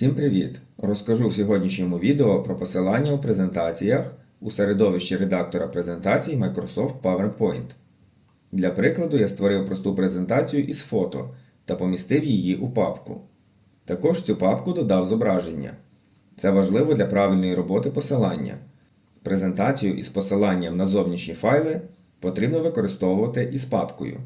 Всім привіт! Розкажу в сьогоднішньому відео про посилання у презентаціях у середовищі редактора презентацій Microsoft PowerPoint. Для прикладу я створив просту презентацію із фото та помістив її у папку. Також в цю папку додав зображення. Це важливо для правильної роботи посилання. Презентацію із посиланням на зовнішні файли потрібно використовувати із папкою,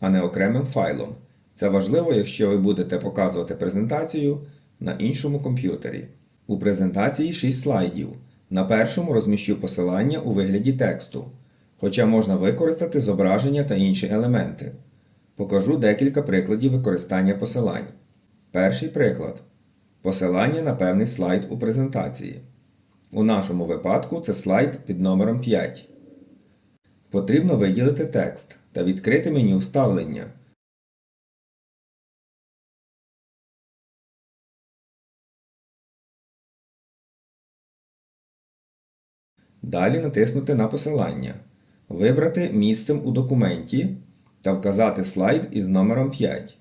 а не окремим файлом. Це важливо, якщо ви будете показувати презентацію на іншому комп'ютері. У презентації 6 слайдів. На першому розміщу посилання у вигляді тексту, хоча можна використати зображення та інші елементи. Покажу декілька прикладів використання посилань. Перший приклад. Посилання на певний слайд у презентації. У нашому випадку це слайд під номером 5. Потрібно виділити текст та відкрити меню вставлення. Далі натиснути на посилання, вибрати місцем у документі та вказати слайд із номером 5.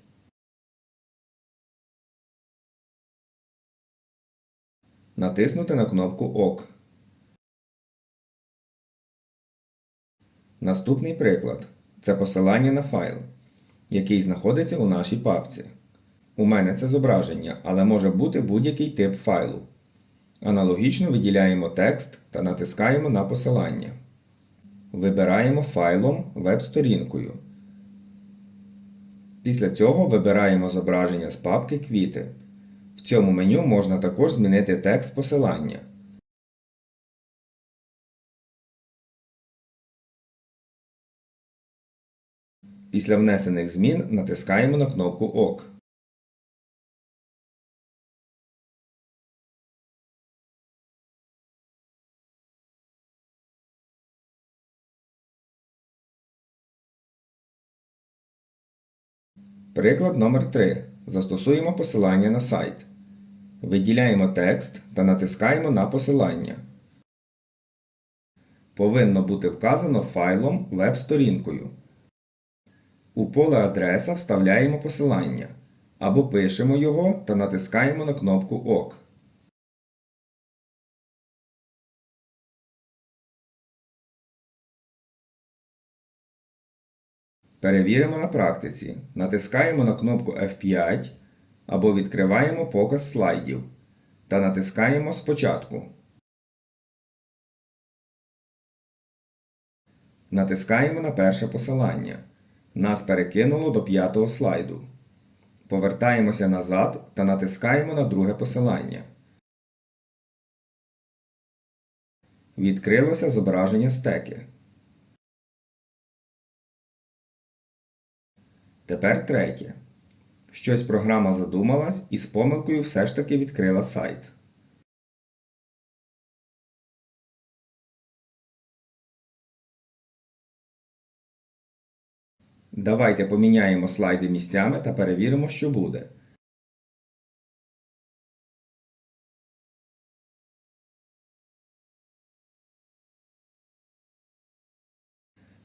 Натиснути на кнопку ОК. Наступний приклад це посилання на файл, який знаходиться у нашій папці. У мене це зображення, але може бути будь-який тип файлу. Аналогічно виділяємо текст та натискаємо на посилання. Вибираємо файлом веб-сторінкою. Після цього вибираємо зображення з папки Квіти. В цьому меню можна також змінити текст посилання. Після внесених змін натискаємо на кнопку ОК. Приклад номер 3. Застосуємо посилання на сайт. Виділяємо текст та натискаємо на посилання. Повинно бути вказано файлом веб-сторінкою. У поле адреса вставляємо посилання або пишемо його та натискаємо на кнопку ОК. Перевіримо на практиці. Натискаємо на кнопку F5 або відкриваємо показ слайдів та натискаємо спочатку. Натискаємо на перше посилання. Нас перекинуло до п'ятого слайду. Повертаємося назад та натискаємо на друге посилання. Відкрилося зображення стеки. Тепер третє. Щось програма задумалась і з помилкою все ж таки відкрила сайт. Давайте поміняємо слайди місцями та перевіримо, що буде.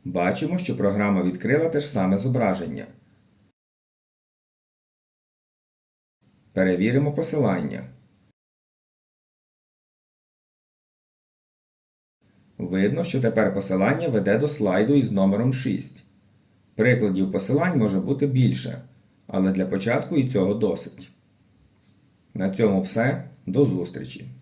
Бачимо, що програма відкрила те ж саме зображення. Перевіримо посилання. Видно, що тепер посилання веде до слайду із номером 6. Прикладів посилань може бути більше, але для початку і цього досить. На цьому все. До зустрічі!